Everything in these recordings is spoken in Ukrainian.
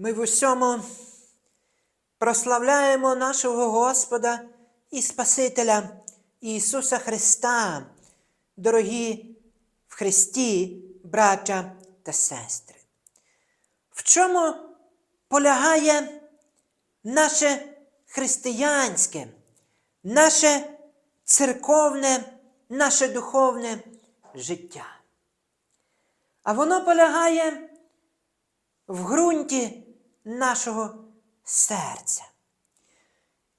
Ми в усьому прославляємо нашого Господа і Спасителя Ісуса Христа, дорогі в Христі, браття та сестри. В чому полягає наше християнське, наше церковне, наше духовне життя? А воно полягає в ґрунті нашого серця.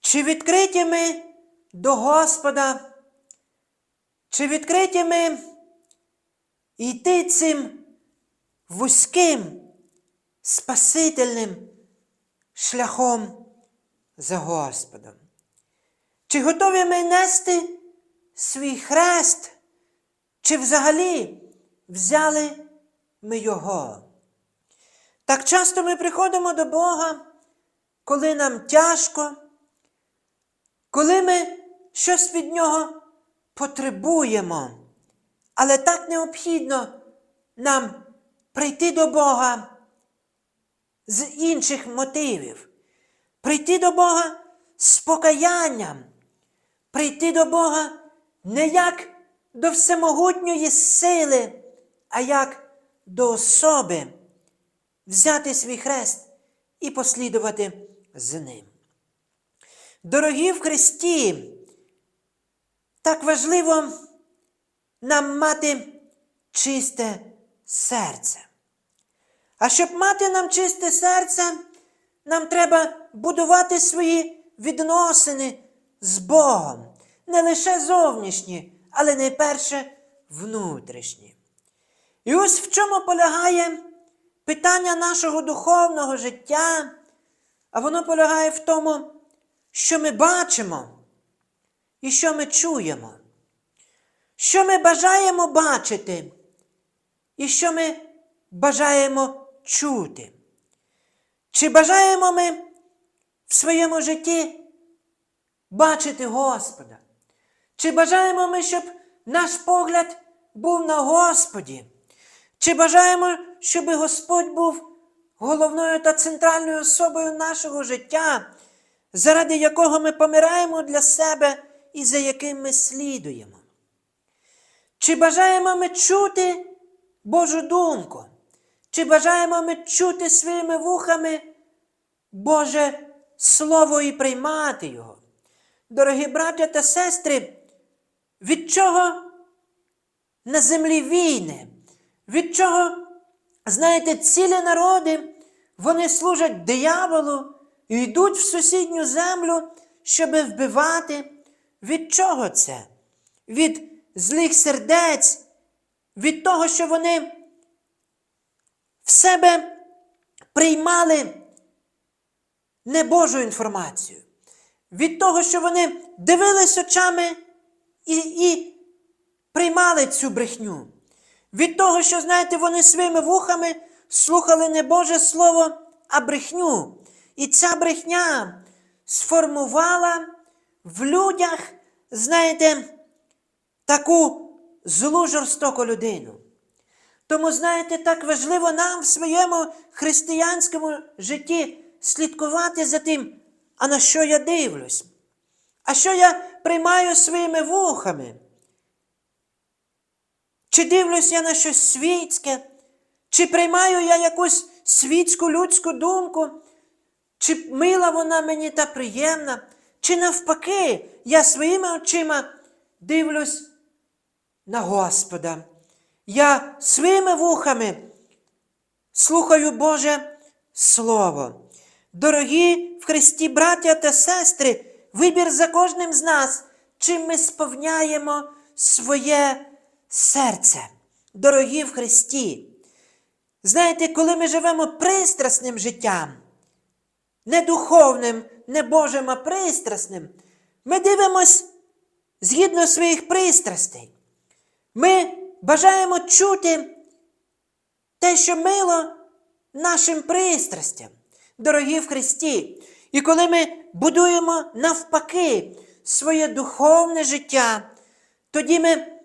Чи відкриті ми до Господа, чи відкриті ми йти цим вузьким, спасительним шляхом за Господом? Чи готові ми нести свій хрест, чи взагалі взяли ми його? Так часто ми приходимо до Бога, коли нам тяжко, коли ми щось від Нього потребуємо. Але так необхідно нам прийти до Бога з інших мотивів, прийти до Бога з покаянням, прийти до Бога не як до всемогутньої сили, а як до особи взяти свій хрест і послідувати за ним. Дорогі в Христі, так важливо нам мати чисте серце. А щоб мати нам чисте серце, нам треба будувати свої відносини з Богом, не лише зовнішні, але найперше внутрішні. І ось в чому полягає питання нашого духовного життя, а воно полягає в тому, що ми бачимо і що ми чуємо, що ми бажаємо бачити, і що ми бажаємо чути. Чи бажаємо ми в своєму житті бачити Господа? Чи бажаємо ми, щоб наш погляд був на Господі? Чи бажаємо, щоб Господь був головною та центральною особою нашого життя, заради якого ми помираємо для себе і за яким ми слідуємо? Чи бажаємо ми чути Божу думку? Чи бажаємо ми чути своїми вухами Боже Слово і приймати Його? Дорогі браття та сестри, від чого на землі війни? Від чого, знаєте, цілі народи, вони служать дияволу і йдуть в сусідню землю, щоб вбивати. Від чого це? Від злих сердець, від того, що вони в себе приймали небожу інформацію, від того, що вони дивились очами і, і приймали цю брехню. Від того, що, знаєте, вони своїми вухами слухали не Боже Слово, а брехню. І ця брехня сформувала в людях, знаєте, таку злу жорстоку людину. Тому, знаєте, так важливо нам в своєму християнському житті слідкувати за тим, а на що я дивлюсь, а що я приймаю своїми вухами. Чи дивлюсь я на щось світське, чи приймаю я якусь світську людську думку, чи мила вона мені та приємна, чи навпаки, я своїми очима дивлюсь на Господа. Я своїми вухами слухаю Боже Слово. Дорогі в Христі, браття та сестри, вибір за кожним з нас, чим ми сповняємо своє серце, дорогі в Христі. Знаєте, коли ми живемо пристрасним життям, не духовним, не Божим, а пристрасним, ми дивимось згідно своїх пристрастей. Ми бажаємо чути те, що мило нашим пристрастям, дорогі в Христі. І коли ми будуємо навпаки своє духовне життя, тоді ми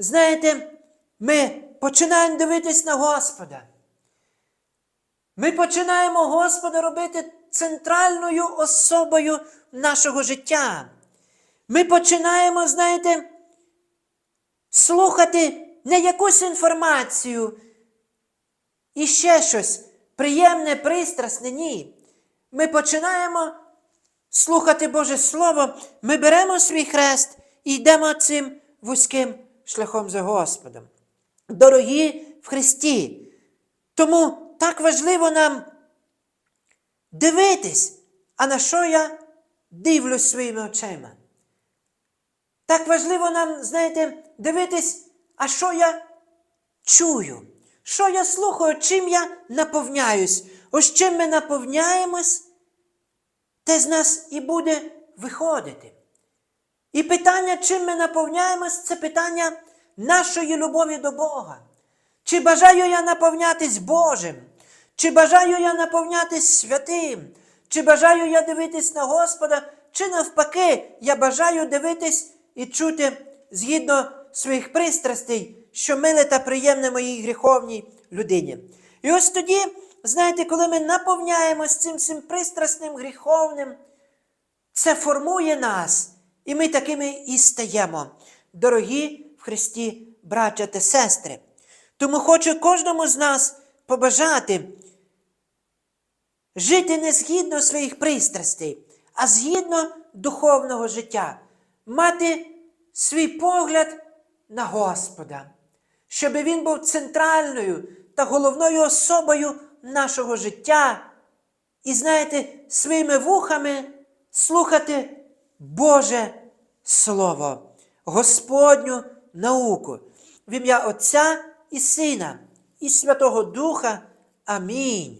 знаєте, ми починаємо дивитись на Господа. Ми починаємо Господа робити центральною особою нашого життя. Ми починаємо, знаєте, слухати не якусь інформацію і ще щось приємне, пристрасне, ні. Ми починаємо слухати Боже Слово, ми беремо свій хрест і йдемо цим вузьким шляхом за Господом. Дорогі в Христі. Тому так важливо нам дивитись, а на що я дивлюсь своїми очима. Так важливо нам, знаєте, дивитись, а що я чую, що я слухаю, чим я наповняюсь. Ось чим ми наповняємось, те з нас і буде виходити. І питання, чим ми наповняємось, це питання нашої любові до Бога. Чи бажаю я наповнятись Божим? Чи бажаю я наповнятись святим? Чи бажаю я дивитись на Господа? Чи навпаки, я бажаю дивитись і чути згідно своїх пристрастей, що миле та приємне моїй гріховній людині. І ось тоді, знаєте, коли ми наповняємось цим цим пристрасним гріховним, це формує нас, і ми такими і стаємо, дорогі в Христі, браття та сестри. Тому хочу кожному з нас побажати жити не згідно своїх пристрастей, а згідно духовного життя, мати свій погляд на Господа, щоб він був центральною та головною особою нашого життя. І, знаєте, своїми вухами слухати Боже Слово, Господню науку, в ім'я Отця і Сина, і Святого Духа. Амінь.